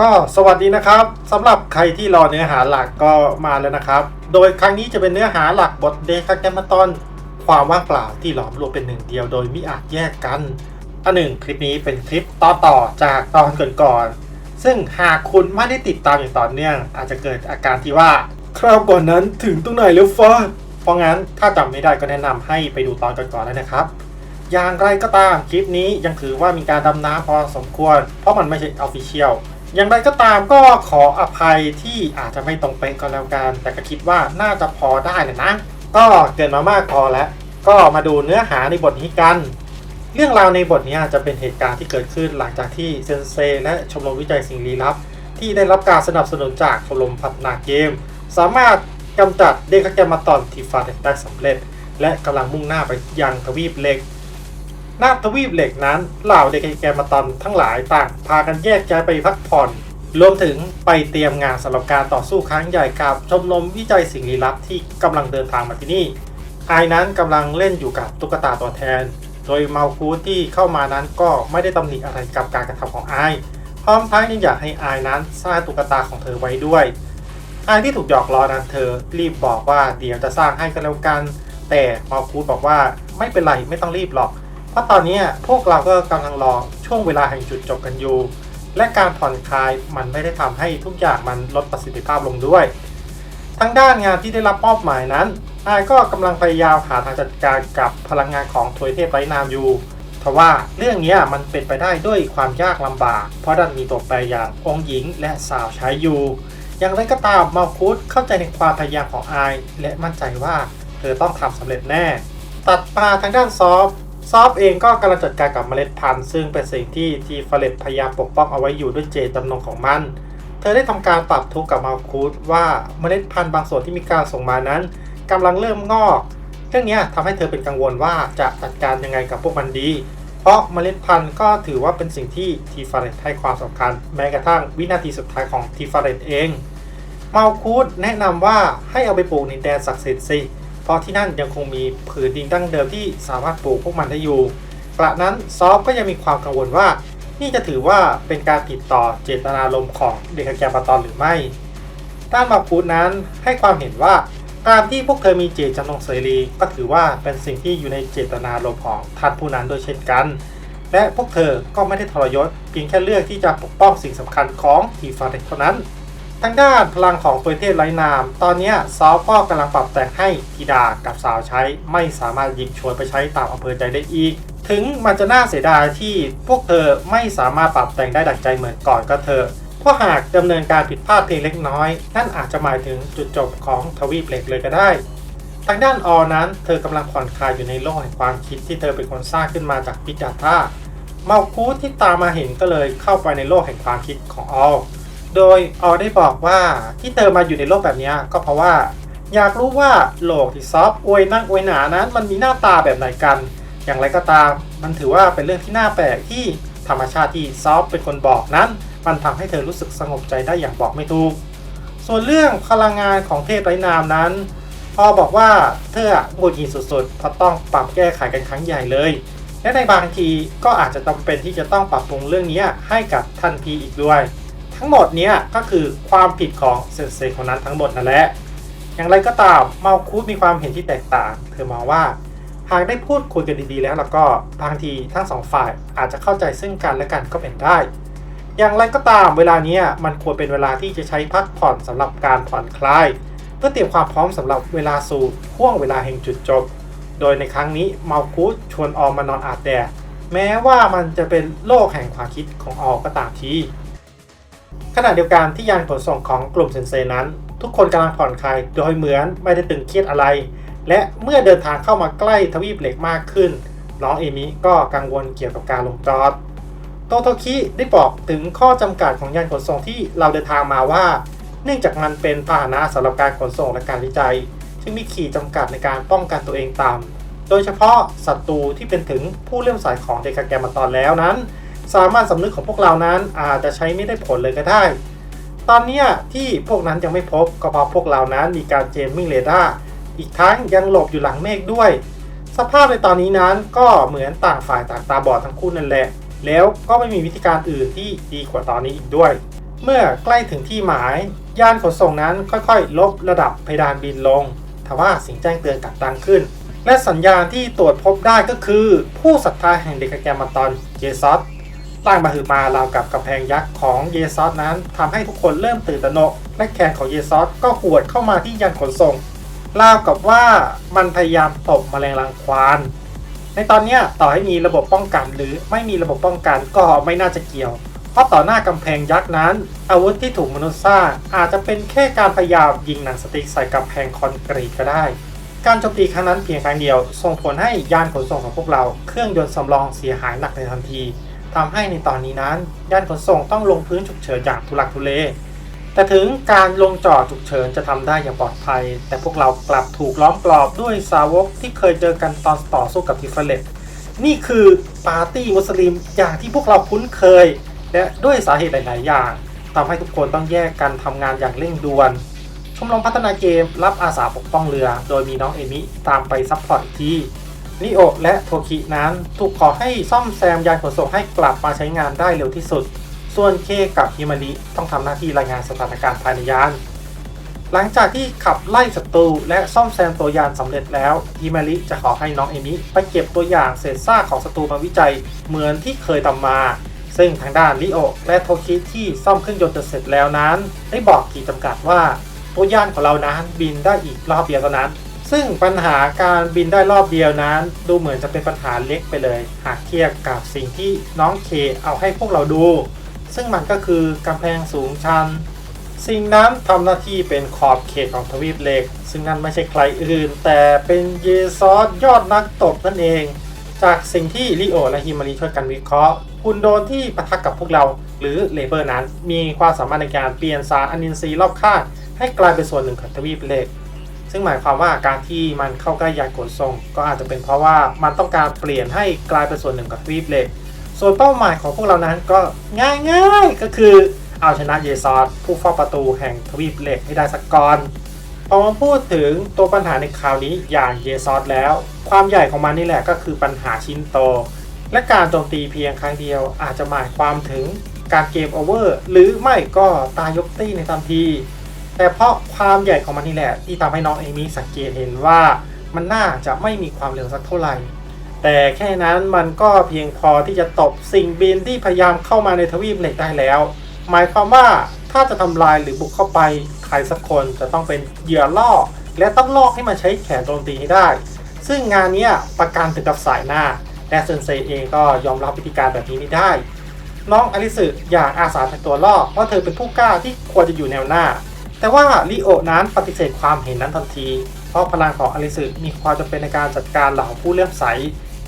ก็สวัสดีนะครับสำหรับใครที่รอเนื้อหาหลักก็มาแล้วนะครับ โดยครั้งนี้จะเป็นเนื้อหาหลักบทเดคาแกมาตอนความว่างเปล่าที่หลอมรวมเป็นหนึ่งเดียวโดยมิอาจแยกกันอันหนึ่งคลิปนี้เป็นคลิปต่อต่อจากตอนก่อนๆซึ่งหากคุณไม่ได้ติดตามอย่างต่อเนื่องอาจจะเกิดอาการที่ว่าคราวก่อนนั้นถึงตรงไหนแล้วฟ้าเพราะงั้นถ้าจำไม่ได้ก็แนะนำให้ไปดูตอนก่อนๆแล้วนะครับอย่างไรก็ตามคลิปนี้ยังถือว่ามีการดำน้ำพอสมควร เพราะมันไม่ใช่ออฟฟิเชียล อย่างไรก็ตามก็ขออภัยที่อาจจะไม่ตรงเป๊ะก็แล้วกัน แต่ก็คิดว่าน่าจะพอได้นะนะ ก็เกินมามากพอแล้ว ก็มาดูเนื้อหาในบทนี้กัน เรื่องราวในบทนี้จะเป็นเหตุการณ์ที่เกิดขึ้นหลังจากที่เซนเซและชมรมวิจัยสิ่งลี้ลับ ที่ได้รับการสนับสนุนจากชมรมพัฒนาเกม สามารถกำจัดเดคาแกมาตอนทีฟาเดได้สำเร็จ และกำลังมุ่งหน้าไปยังทวีปเล็ก หน้าทวีปเหล็กนั้นเหล่าเด็กแกมาตอนทั้งหลายต่างพากันแยกย้ายไปพักผ่อน รวมถึงไปเตรียมงานสำหรับการต่อสู้ครั้งใหญ่กับชมรมวิจัยสิ่งลี้ลับที่กำลังเดินทางมาที่นี่ไอายนั้นกำลังเล่นอยู่กับตุ๊กตาตัวแทน โดยเมาคูที่เข้ามานั้นก็ไม่ได้ตำหนิอะไรกับการกระทำของไอายพร้อมทั้งยังอยากให้ไอายนั้นสร้างตุ๊กตาของเธอไว้ด้วยไอายที่ถูกหยอกล้อนั้นเธอรีบบอกว่าเดี๋ยวจะสร้างให้กันแล้วกัน แต่เมาคูบอกว่าไม่เป็นไรไม่ต้องรีบหรอก เพราะตอนนี้พวกเราก็กำลังรอช่วงเวลาแห่งจุดจบกันอยู่ และการผ่อนคลายมันไม่ได้ทำให้ทุกอย่างมันลดประสิทธิภาพลงด้วยทางด้านงานที่ได้รับมอบหมายนั้นนายก็กำลังพยายามหาทางจัดการกับพลังงานของทวยเทพไร้นามอยู่ทว่าเรื่องนี้มันเป็นไปได้ด้วยความยากลำบาก เพราะดันมีตัวแปรอย่างองค์หญิงและสาวใช้อยู่ อย่างไรก็ตามมาคุดเข้าใจในความพยายามของไอายและมั่นใจว่าเธอต้องทำสำเร็จแน่ ตัดมาทางด้านซอฟ ซอฟเองก็กำลังจัดการกับเมล็ดพันธุ์ซึ่งเป็นสิ่งที่ทีฟเลตพยายามปกป้องเอาไว้อยู่ด้วยเจตจำนงของมัน เธอได้ทำการปรับทุกข์กับมาคูดว่าเมล็ดพันธุ์บางส่วนที่มีการส่งมานั้นกำลังเริ่มงอก เรื่องนี้ทำให้เธอเป็นกังวลว่าจะจัดการยังไงกับพวกมันดี เพราะเมล็ดพันธุ์ก็ถือว่าเป็นสิ่งที่ทีฟเลตให้ความสำคัญ แม้กระทั่งวินาทีสุดท้ายของทีฟเลตเอง มาคูดแนะนำว่าให้เอาไปปลูกในแดนศักดิ์สิทธิ์สิเเพราะที่นั่นยังคงมีผืนดินดั้งเดิมที่สามารถปลูกพวกมันได้อยู่กระนั้นซอฟก็ยังมีความกังวลว่า นี่จะถือว่าเป็นการผิดต่อเจตนารมณ์ของเด็กแกปาตอนหรือไม่ ด้านมาพูดนั้นให้ความเห็นว่าการที่พวกเธอมีเจตจำนงเสรี ก็ถือว่าเป็นสิ่งที่อยู่ในเจตนารมณ์ของท่านผู้นั้นโดยเช่นกัน และพวกเธอก็ไม่ได้ทรยศเพียงแค่เลือกที่จะปกป้องสิ่งสำคัญของทีฟาเรตเท่านั้น ทางด้านพลังของตัวเทพไร้นาม ตอนนี้ซอฟก็กำลังปรับแต่งให้ธิดากับสาวใช้ ไม่สามารถหยิบชวนไปใช้ตามอำเภอใจได้อีก ถึงมันจะน่าเสียดายที่พวกเธอไม่สามารถปรับแต่งได้ดังใจเหมือนก่อนก็เถอะเพราะหากดำเนินการผิดพลาดเพียงเล็กน้อย นั่นอาจจะหมายถึงจุดจบของทวีปเหล็กเลยก็ได้ ทางด้านออนั้น เธอกำลังผ่อนคลายอยู่ในโลกแห่งความคิดที่เธอเป็นคนสร้างขึ้นมาจากพิจาท่าเมาคูที่ตามมาเห็นก็เลยเข้าไปในโลกแห่งความคิดของออ โดยออได้บอกว่าที่เธอมาอยู่ในโลกแบบนี้ก็เพราะว่า อยากรู้ว่าโลกที่ซอฟอวยนักอวยหนานั้น มันมีหน้าตาแบบไหนกัน อย่างไรก็ตาม มันถือว่าเป็นเรื่องที่น่าแปลกที่ธรรมชาติที่ซอฟเป็นคนบอกนั้น มันทำให้เธอรู้สึกสงบใจได้อย่างบอกไม่ถูก ส่วนเรื่องพลังงานของเทพไร้นามนั้นพอบอกว่าเธอหงุดหงิดสุดๆเพราะต้องปรับแก้ไขกันครั้งใหญ่เลย และในบางทีก็อาจจะจำเป็นที่จะต้องปรับปรุงเรื่องนี้ให้กับทันพีอีกด้วย ทั้งหมดเนี้ยก็คือความผิดของเซนเซคนนั้นทั้งหมดนั่นแหละ อย่างไรก็ตามเมาคูดมีความเห็นที่แตกต่าง เธอมองว่าหากได้พูดคุยกันดีๆแล้วแล้วก็บางทีทั้งสองฝ่ายอาจจะเข้าใจซึ่งกันและกันก็เป็นได้ อย่างไรก็ตามเวลานี้มันควรเป็นเวลาที่จะใช้พักผ่อนสำหรับการผ่อนคลาย เพื่อเตรียมความพร้อมสำหรับเวลาสู่ห่วงเวลาแห่งจุดจบ โดยในครั้งนี้เมาคูดชวนออมมานอนอาบแดดแม้ว่ามันจะเป็นโลกแห่งความคิดของออก็ตามที ขณะเดียวกันที่ยานขนส่งของกลุ่มเซนเซนั้น ทุกคนกำลังผ่อนคลายโดยเหมือนไม่ได้ตึงเครียดอะไร และเมื่อเดินทางเข้ามาใกล้ทวีปเหล็กมากขึ้น น้องเอมิก็กังวลเกี่ยวกับการลงจอดโตโตคิได้บอกถึงข้อจำกัดของยานขนส่งที่เราเดินทางมาว่า เนื่องจากมันเป็นพาหนะสำหรับการขนส่งและการวิจัยจึงมีขีดจำกัดในการป้องกันตัวเองต่ำโดยเฉพาะศัตรูที่เป็นถึงผู้เลื่อมใสของเดคาแกรมาตอนแล้วนั้น สามารถสำนึกของพวกเรานั้นอาจจะใช้ไม่ได้ผลเลยก็ได้ ตอนนี้ที่พวกนั้นยังไม่พบก็เพราะพวกเรานั้นมีการเจมมิ่งเรดาร์อีกทั้งยังหลบอยู่หลังเมฆด้วย สภาพในตอนนี้นั้นก็เหมือนต่างฝ่ายต่างตาบอดทั้งคู่นั่นแหละ แล้วก็ไม่มีวิธีการอื่นที่ดีกว่าตอนนี้อีกด้วย เมื่อใกล้ถึงที่หมาย ยานขนส่งนั้นค่อยๆ ลบระดับเพดานบินลงทว่าสิ่งแจ้งเตือนกลับดังขึ้น และสัญญาณที่ตรวจพบได้ก็คือ ผู้ศรัทธาแห่งเด็กแกรมาตอนเยซอส ร่างมาหือมาราวกับกำแพงยักษ์ของเยซอสนั้นทำให้ทุกคนเริ่มตื่นตระหนกและแขนของเยซอสก็หวดเข้ามาที่ยานขนส่งราวกับว่ามันพยายามตบแมลงรังควานในตอนนี้ต่อให้มีระบบป้องกันหรือไม่มีระบบป้องกันก็ไม่น่าจะเกี่ยว เพราะต่อหน้ากำแพงยักษ์นั้น อาวุธที่ถูกมนุษย์สร้างอาจจะเป็นแค่การพยายามยิงหนังสติ๊กใส่กำแพงคอนกรีตก็ได้ การโจมตีครั้งนั้นเพียงครั้งเดียว ส่งผลให้ยานขนส่งของพวกเราเครื่องยนต์สำรองเสียหายหนักในทันที ทำให้ในตอนนี้นั้นยานขนส่งต้องลงพื้นฉุกเฉินอย่างทุลักทุเล แต่ถึงการลงจอดฉุกเฉินจะทำได้อย่างปลอดภัย แต่พวกเรากลับถูกล้อมกรอบด้วยสาวกที่เคยเจอกันตอนต่อสู้กับทิฟเฟเลตนี่คือปาร์ตี้มุสลิมอย่างที่พวกเราคุ้นเคย และด้วยสาเหตุหลาย ๆ อย่างทำให้ทุกคนต้องแยกกันทำงานอย่างเร่งด่วน ชมรมพัฒนาเกมรับอาสาปกป้องเรือ โดยมีน้องเอมิตามไปซัพพอร์ตอีกที นิโอและโทคินั้นถูกขอให้ซ่อมแซมยานขนส่งให้กลับมาใช้งานได้เร็วที่สุด ส่วนเคกับฮิมาริต้องทำหน้าที่รายงานสถานการณ์ภายในยาน หลังจากที่ขับไล่ศัตรูและซ่อมแซมตัวยานสำเร็จแล้วฮิมาริจะขอให้น้องเอมิไปเก็บตัวอย่างเศษซากของศัตรูมาวิจัยเหมือนที่เคยทำมา ซึ่งทางด้านลิโอและโทคิที่ซ่อมเครื่องยนต์จนเสร็จแล้วนั้น ได้บอกขีดจำกัดว่าตัวยานของเรานั้นบินได้อีกรอบเดียวเท่านั้น ซึ่งปัญหาการบินได้รอบเดียวนั้น ดูเหมือนจะเป็นปัญหาเล็กไปเลย หากเทียบกับสิ่งที่น้องเคเอาให้พวกเราดู ซึ่งมันก็คือกำแพงสูงชัน สิ่งนั้นทำหน้าที่เป็นขอบเขตของทวีปเหล็ก ซึ่งนั่นไม่ใช่ใครอื่น แต่เป็นเยซอสยอดนักตบนั่นเอง จากสิ่งที่ลิโอและฮิมารีช่วยกันวิเคราะห์หุ่นโดนที่ปะทะกับพวกเรา หรือเลเบอร์นั้น มีความสามารถในการเปลี่ยนสารอนินทรีย์รอบข้างให้กลายเป็นส่วนหนึ่งของทวีปเหล็ก ซึ่งหมายความว่าการที่มันเข้าใกล้ยานขนส่ง ก็อาจจะเป็นเพราะว่ามันต้องการเปลี่ยนให้กลายเป็นส่วนหนึ่งของทวีปเหล็ก ส่วนเป้าหมายของพวกเรานั้นก็ง่ายๆก็คือเอาชนะเยซอสผู้เฝ้าประตูแห่งทวีปเหล็กให้ได้สักก่อนพอมาพูดถึงตัวปัญหาในคราวนี้อย่างเยซอสแล้ว ความใหญ่ของมันนี่แหละก็คือปัญหาชิ้นโต และการโจมตีเพียงครั้งเดียว อาจจะหมายความถึงการเกมโอเวอร์หรือไม่ก็ตายยกตี้ในทันที แต่เพราะความใหญ่ของมันนี่แหละ ที่ทำให้น้องเอมี่สังเกตเห็นว่ามันน่าจะไม่มีความเร็วสักเท่าไหร่ แต่แค่นั้นมันก็เพียงพอที่จะตบสิ่งบินที่พยายามเข้ามาในทวีปเหล็กได้แล้ว หมายความว่าถ้าจะทำลายหรือบุกเข้าไปใครสักคนจะต้องเป็นเหยื่อล่อ และต้องลอกให้มันใช้แขนโจมตีให้ได้ ซึ่งงานนี้ประกันถึงกับสายหน้าและเซนเซเองก็ยอมรับวิธีการแบบนี้ไม่ได้ น้องอลิสึอยากอาสาเป็นตัวล่อเพราะเธอเป็นผู้กล้าที่ควรจะอยู่แนวหน้า แต่ว่าลิโอนั้นปฏิเสธความเห็นนั้นทันที เพราะพลังของอลิสึมีความจำเป็นในการจัดการเหล่าผู้เลื่อมใส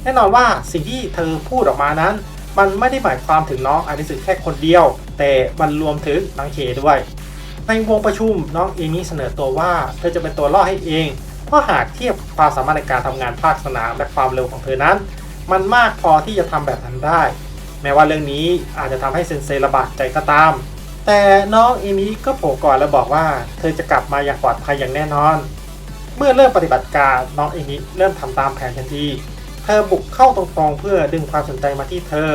แน่นอนว่าสิ่งที่เธอพูดออกมานั้น มันไม่ได้หมายความถึงน้องอลิสึแค่คนเดียว แต่มันรวมถึงนางเคด้วย ในวงประชุมน้องเอมี่เสนอตัวว่า เธอจะเป็นตัวล่อให้เอง เพราะหากเทียบความสามารถในการทำงานภาคสนามและความเร็วของเธอนั้น มันมากพอที่จะทำแบบนั้นได้ แม้ว่าเรื่องนี้อาจจะทำให้เซนเซระบาดใจก็ตาม แต่น้องเอมี่ก็โผล่ก่อนและบอกว่า เธอจะกลับมาอย่างปลอดภัยอย่างแน่นอน เมื่อเริ่มปฏิบัติการน้องเอมิเริ่มทำตามแผนทันทีเธอบุกเข้าตรงๆเพื่อดึงความสนใจมาที่เธอ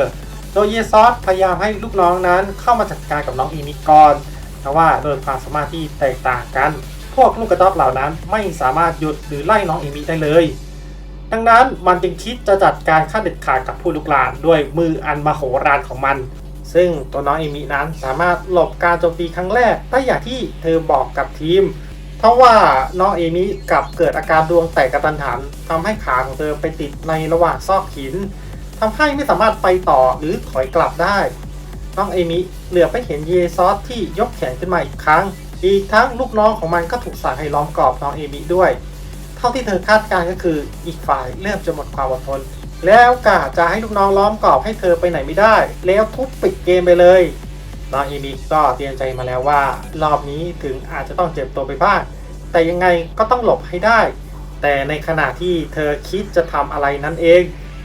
โดยเยซอสพยายามให้ลูกน้องนั้นเข้ามาจัดการกับน้องเอมิก่อนแต่ว่าโดยความสามารถที่แตกต่างกัน พวกลูกกระต๊อบเหล่านั้นไม่สามารถหยุดหรือไล่น้องเอมิได้เลยดังนั้นมันจึงคิดจะจัดการขั้นเด็ดขาดกับผู้ลุกลานด้วยมืออันมโหฬารของมัน ซึ่งตัวน้องเอมินั้นสามารถหลบการโจมตีครั้งแรกได้อย่างที่เธอบอกกับทีมเพราะว่าน้องเอมิกลับเกิดอาการดวงแตกกระตันหันทำให้ขาของเธอไปติดในระหว่างซอกหินทำให้ไม่สามารถไปต่อหรือถอยกลับได้ น้องเอมิเหลือไปเห็นเยซอสที่ยกแขนขึ้นมาอีกครั้ง อีกทั้งลูกน้องของมันก็ถูกสั่งให้ล้อมกรอบน้องเอมิด้วย เท่าที่เธอคาดการณ์ก็คืออีกฝ่ายเริ่มจะหมดความอดทน แล้วกะจะให้ลูกน้องล้อมกรอบให้เธอไปไหนไม่ได้ แล้วทุบปิดเกมไปเลยน้องเอมิก็เตรียมใจมาแล้วว่า รอบนี้ถึงอาจจะต้องเจ็บตัวไปบ้าง แต่ยังไงก็ต้องหลบให้ได้ แต่ในขณะที่เธอคิดจะทำอะไรนั้นเอง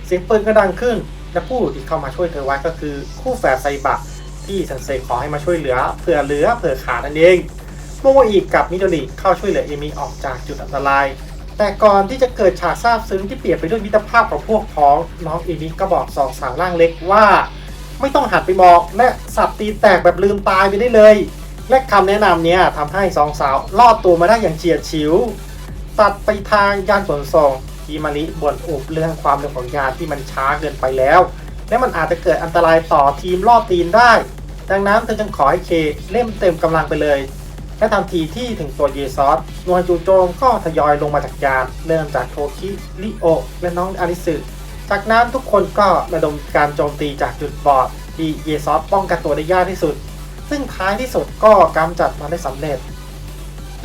เสียงปืนก็ดังขึ้น และผู้ที่เข้ามาช่วยเธอไว้ก็คือคู่แฝดไซบะที่สันเซขอให้มาช่วยเหลือเผื่อเหลือเผื่อขาดนั่นเองโมโมอิกับมิโดริเข้าช่วยเหลือเอมิออกจากจุดอันตราย แต่ก่อนที่จะเกิดฉากซาบซึ้งที่เปลี่ยนไปด้วยมิตรภาพของพวกพ้องน้องเอมิก็บอกสองสาวร่างเล็กว่า ไม่ต้องหันไปมองและสับตีแตกแบบลืมตายไปได้เลย และคำแนะนำเนี้ยทำให้สองสาวรอดตัวมาได้อย่างเฉียดฉิว ตัดไปทางยานขนส่งทีมาริบ่นอุบเรื่องความเร็วของยานที่มันช้าเกินไปแล้ว และมันอาจจะเกิดอันตรายต่อทีมรอดตีนได้ ดังนั้นเธอจึงขอให้เคเล่มเต็มกำลังไปเลย และทันทีที่ถึงตัวเยซอสหน่วยจูโจมก็ทยอยลงมาจากยานเริ่มจากโทคิริโอ และน้องอาริสึจากนั้นทุกคนก็ระดมการโจมตีจากจุดบอดที่เยซอสป้องกันตัวได้ยากที่สุด ซึ่งท้ายที่สุดก็กำจัดมาได้สำเร็จ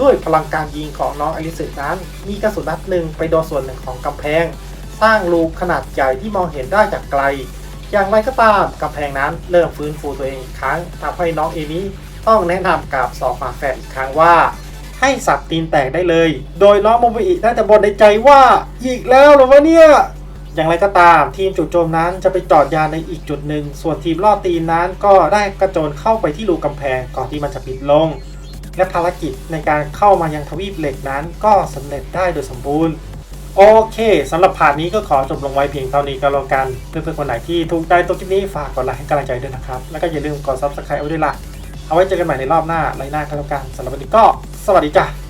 ด้วยพลังการยิงของน้องอลิสึนั้น มีกระสุนนัดหนึ่งไปโดนส่วนหนึ่งของกำแพง สร้างรูขนาดใหญ่ที่มองเห็นได้จากไกล อย่างไรก็ตามกำแพงนั้นเริ่มฟื้นฟูตัวเองอีกครั้งทำให้น้องเอมิ ต้องแนะนำกับสองฝาแฝดอีกครั้งว่า ให้สับตีนแตกได้เลย โดยน้องโมบิอิน่าจะบ่นในใจว่าอีกแล้วหรอวะเนี่ยอย่างไรก็ตามทีมจู่โจมนั้นจะไปจอดยานในอีกจุดหนึ่ง ส่วนทีมล่อตีนนั้นก็ได้กระโจนเข้าไปที่รูกำแพงก่อนที่มันจะปิดลง และภารกิจในการเข้ามายังทวีปเหล็กนั้นก็สำเร็จได้โดยสมบูรณ์ โอเคสำหรับผ่านนี้ก็ขอจบลงไว้เพียงเท่านี้ก็แล้วกัน เพื่อนๆคนไหนที่ถูกใจตัวคลิปนี้ฝากกดไลค์ให้กำลังใจด้วยนะครับ แล้วก็อย่าลืมกด subscribe เอาด้วยล่ะ เอาไว้เจอกันใหม่ในรอบหน้าไลน์หน้าก็แล้วกันสำหรับวันนี้ก็สวัสดีจ้ะ